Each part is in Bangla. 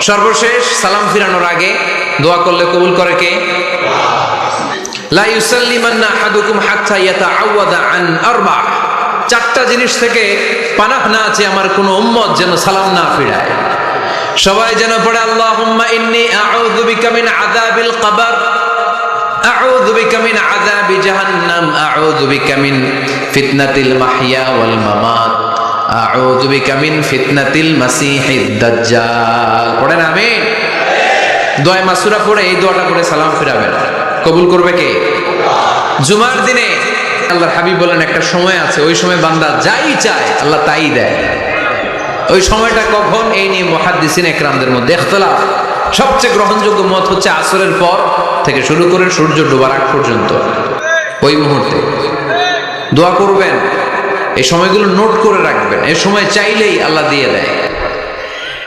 সর্বশেষ সালাম ফিরানোর আগে দোয়া করলে কবুল করে কে? চারটা জিনিস থেকে আমার পড়েন আমিন দোয়া মাসুরা পড়ে এই দোয়াটা পড়ে সালাম ফিরাবেন। কবুল করবে কে? জুমার দিনে আল্লাহর হাবিব বলেন, একটা সময় আছে, ওই সময় বান্দা যাই চায়, আল্লাহ তাই দেয়। ওই সময়টা কখন? এই নিয়ে মহাদ্দিসিন একরামদের মধ্যে ইখতলাফ। সবচেয়ে গ্রহণযোগ্য মত হচ্ছে আসরের পর থেকে শুরু করে সূর্য ডোবার আগ পর্যন্ত। ওই মুহূর্তে। দোয়া করবেন, এই সময়গুলো নোট করে রাখবেন, এই সময় চাইলেই আল্লাহ দিয়ে দেয়।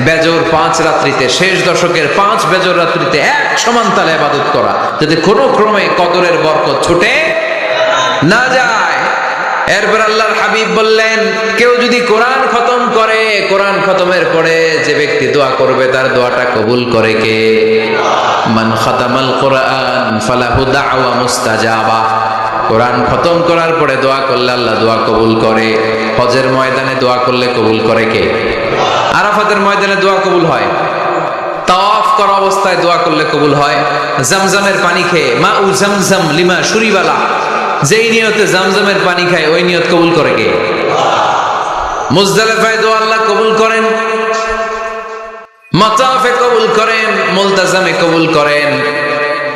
বেজর পাঁচ রাত্রিতে, শেষ দশকের পাঁচ বেজর রাত্রিতে এক সমান তালে আবাদত করা। যাতে কোনো ক্রমে কদরের বরকত ছুটে না যায়, এরপর আল্লাহর হাবিব বললেন, কেউ যদি কোরআন খতম করে, কোরআন খতমের পরে যে ব্যক্তি দোয়া করবে, তার দোয়াটা কবুল করে কে? মান খতামাল কোরআন ফালাহু মুস্তাজাবা। কোরআন খতম করার পরে দোয়া করলে আল্লাহ দোয়া কবুল করে। হজের ময়দানে দোয়া করলে কবুল করে কে? আরাফাতের ময়দানে দোয়া কবুল হয়। তাওয়াফ করা অবস্থায় দোয়া করলে কবুল হয়। পানি খেয়ে, মা উ লিমা সুরিবালা যেই নিয়তে জামজামের পানি খায়, ওই নিয়ত কবুল করে কে? মুজদালেফায় দোয়া আল্লাহ কবুল করেন। মাতাফে কবুল করেন, মুলতাজামে কবুল করেন।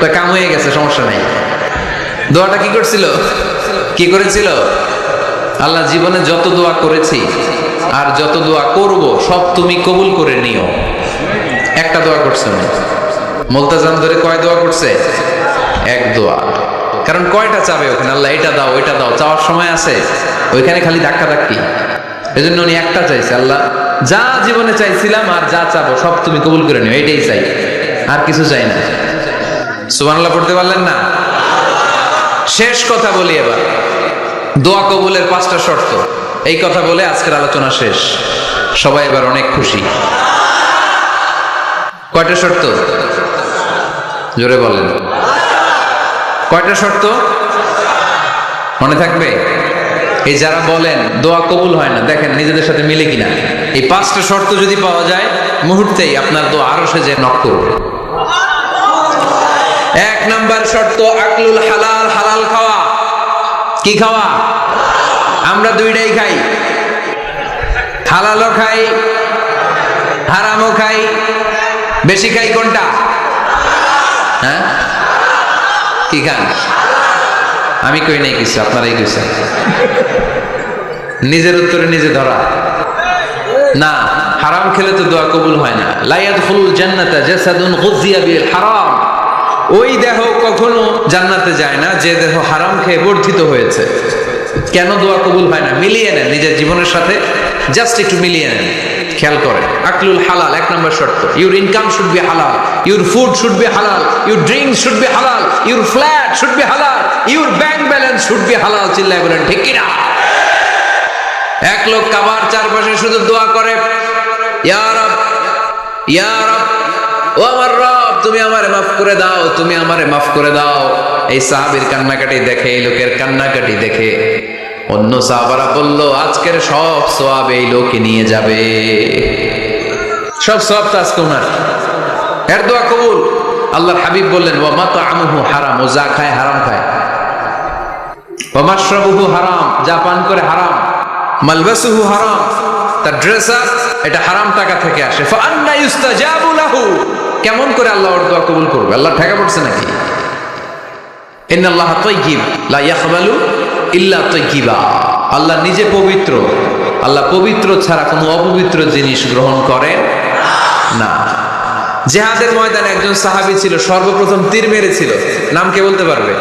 তো কাম হয়ে গেছে, সমস্যা নাই। দোয়াটা কি করছিল? কি করেছিল? আল্লাহ জীবনে যত দোয়া করেছি আর যত দোয়া করব, সব তুমি কবুল করে নিও। একটা দোয়া করছে না মোলতাজান ধরে কয় দোয়া করছে? এক দোয়া। কারণ কয়টা চাবে ওখানে? আল্লাহ, এটা দাও, ওইটা দাও। চাওয়ার সময় আছে, ওইখানে খালি ধাক্কা ধাক্কি। এই জন্য উনি একটা চাইছে, আল্লাহ, যা জীবনে চাইছিলাম আর যা চাবো, সব তুমি কবুল করে নিও। এটাই চাই। আর কিছু চাই না। সুবহানাল্লাহ পড়তে পারলেন না? শেষ কথা বলি এবার। দোয়া কবুলের পাঁচটা শর্ত। এই কথা বলে আজকের আলোচনা শেষ। সবাই এবার অনেক খুশি। কয়টা শর্ত? জোরে বলেন। কয়টা শর্ত? মনে থাকবে? এই যারা বলেন, দোয়া কবুল হয় না, দেখেন নিজেদের সাথে মিলে কিনা। এই পাঁচটা শর্ত যদি পাওয়া যায়, মুহূর্তেই আপনার দোয়া আরও সে যে নক করবে। এক নাম্বার শর্ত, আকলুল হালাল হালাল খাওয়া। কি খাওয়া? আমরা দুইটাই খাই। হালালও খাই, হারামও খাই। বেশি খাই কোনটা? হ্যাঁ? কি খান? আমি কই নাই কিছু, আপনারাই কইছেন। নিজের উত্তরে নিজে ধরা। না, হারাম খেলে তো দোয়া কবুল হয় না। লাইয়াদ ফুল জান্নাতা জাসাদুন গুজিয়া বিল হারাম। ওই দেহ কখনো জান্নাতে যায় না, যে দেহ হারাম খেয়ে বর্ধিত হয়েছে। কেন দোয়া কবুল হয় না? মিলিয়ে নেন নিজের জীবনের সাথে জাস্ট একটু মিলিয়ে নেন। খেয়াল করেন, আকলুল হালাল, এক নম্বর শর্ত। Your income should be halal your food should be halal your drink should be halal your flat should be halal your bank balance should be halal চিল্লায় বলেন, ঠিক কিনা? এক লোক কাবার চারপাশে শুধু দোয়া করে ইয়া রব ইয়া রব ও আমার রব তুমি আমারে মাফ করে দাও, তুমি আমারে মাফ করে দাও। এই সাহাবীর কান্নাকাটি দেখে, এই লোকের কান্নাকাটি দেখে অন্য সাহাবারা বলল, আজকের সব সোয়াব এই লোকে নিয়ে যাবে। সব সব তো আজকে ওনার। এর দোয়া কবুল। আল্লাহর হাবিব বললেন ও মাতা আমুহু হারাম, ও যা খায় হারাম খায়। ও মাশরাবুহু হারাম, যা পান করে হারাম। মালবাসুহু হারাম, তার ড্রেস আপ এটা হারাম টাকা থেকে আসে। ফান্না ইউস্তাজাবু লাহু। কেমন করে আল্লাহ ওর দোয়া কবুল করবে? আল্লাহ ঠেকা পড়ছে নাকি? তাইয়িবা আল্লাহ নিজে পবিত্র। আল্লাহ পবিত্র ছাড়া কোনো অপবিত্র জিনিস গ্রহণ করেন না। জেহাদের ময়দানে একজন সাহাবী ছিল, সর্বপ্রথম তীর মেরেছিল। নাম কে বলতে পারবে?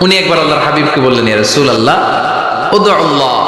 উনি একবার আল্লাহর হাবিবকে বললেন উদু আল্লাহ।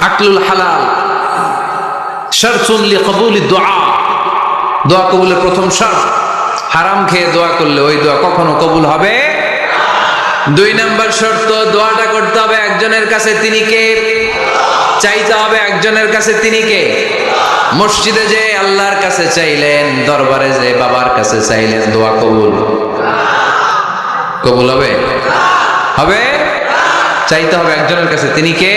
আকলুল হালাল। শারতুন লিকবুলি দোয়া। দোয়া কবুলের প্রথম শর্ত, হারাম খেয়ে দোয়া করলে ওই দোয়া কখনো কবুল হবে? দুই নাম্বার শর্ত, দোয়াটা করতে হবে একজনের কাছে তিনি কে? চাইতে হবে একজনের কাছে তিনি কে? মসজিদে যে আল্লাহর কাছে চাইলেন, দরবারে যে বাবার কাছে চাইলেন, দোয়া কবুল। কবুল হবে? হবে? চাইতে হবে একজনের কাছে তিনি কে?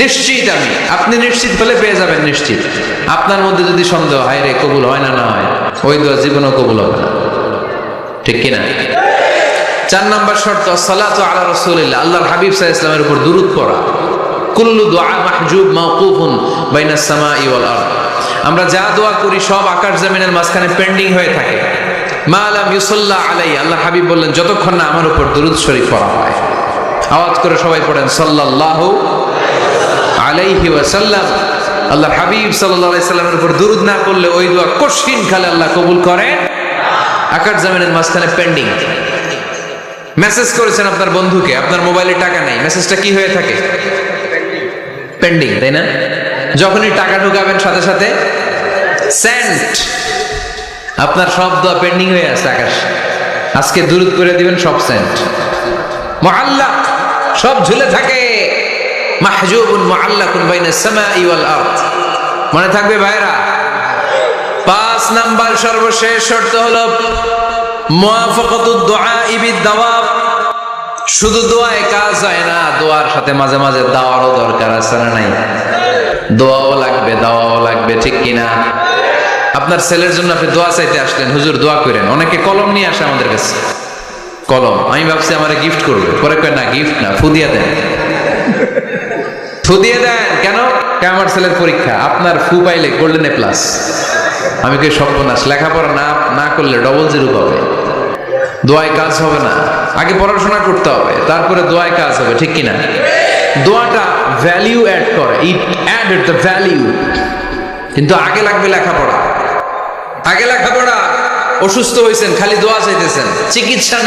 নিশ্চিত আমি। আপনি নিশ্চিত হলে পেয়ে যাবেন নিশ্চিত। আপনার মধ্যে যদি সন্দেহ হয় রে কবুল হয় না না হয়, ওই দোয়া জীবনও কবুল হবে না। ঠিক কিনা? চার নাম্বার শর্ত, সালাত আলা রসুলিল্লাহ। আল্লাহর হাবিব সাহা ইসলামের উপর দুরুদ পড়া। কুল্লু দোয়া মাহজুব মাওকুফুন বাইনা সামা ইওয়াল আরদ। আমরা যা দোয়া করি, সব আকাশ জমিনের মাঝখানে পেন্ডিং হয়ে থাকে। মা আলাম ইউসাল্লাহ আলাই আল্লাহ হাবিব বললেন, যতক্ষণ না আমার উপর দুরুদ শরীফ পড়া হয়। আওয়াজ করে সবাই পড়েন, সাল্লাল্লাহু আলাইহি ওয়াসাল্লাম আল্লাহ হাবিব আলাইহি সাল্লামের উপর দুরুদ না করলে ওই দোয়া কঠিন খালে আল্লাহ কবুল করে। আকাশ জমিনের মাঝখানে পেন্ডিং মেসেজ করেছেন আপনার বন্ধুকে, আপনার মোবাইলে টাকা নেই। মেসেজটা কি হয়ে থাকে? পেন্ডিং তাই না? যখনই টাকা ঢুকাবেন সাথে সাথে সেন্ট আপনার সব দোয়া পেন্ডিং হয়ে আছে, আকাশ। আজকে দূরত করে দিবেন, সব সেন্ট মুআল্লাক সব ঝুলে থাকে। মনে থাকবে ভাইরা? পাঁচ নাম্বার সর্বশেষ শর্ত শুধু দোয়ায় কাজ হয় না, দোয়ার সাথে মাঝে মাঝে দাওয়ারও দরকার আছে না নাই? দোয়াও লাগবে, দাওয়াও লাগবে, ঠিক কিনা? আপনার ছেলের জন্য আপনি দোয়া চাইতে আসলেন, হুজুর দোয়া করেন। অনেকে কলম নিয়ে আসে আমাদের কাছে। কলম, আমি ভাবছি আমার গিফট করবে। পরে কয়, না গিফট না ফু দিয়ে দেন। ফু দিয়ে দেন। কেন? আমার ছেলের পরীক্ষা। আপনার ফু পাইলে গোল্ডেন এ প্লাস আমি কই সর্বনাশ? লেখাপড়া না না করলে ডবল জিরো পাবে। দোয়ায় কাজ হবে না। আগে পড়াশোনা করতে হবে, তারপরে দোয়ায় কাজ হবে, ঠিক কিনা? দোয়াটা ভ্যালিউ অ্যাড করে। ইট অ্যাড দ্য ভ্যালিউ কিন্তু আগে লাগবে লেখাপড়া। আগে লেখাপড়া। অসুস্থ হয়েছেন খালি দোয়া চাইতেছেন। চিকিৎসা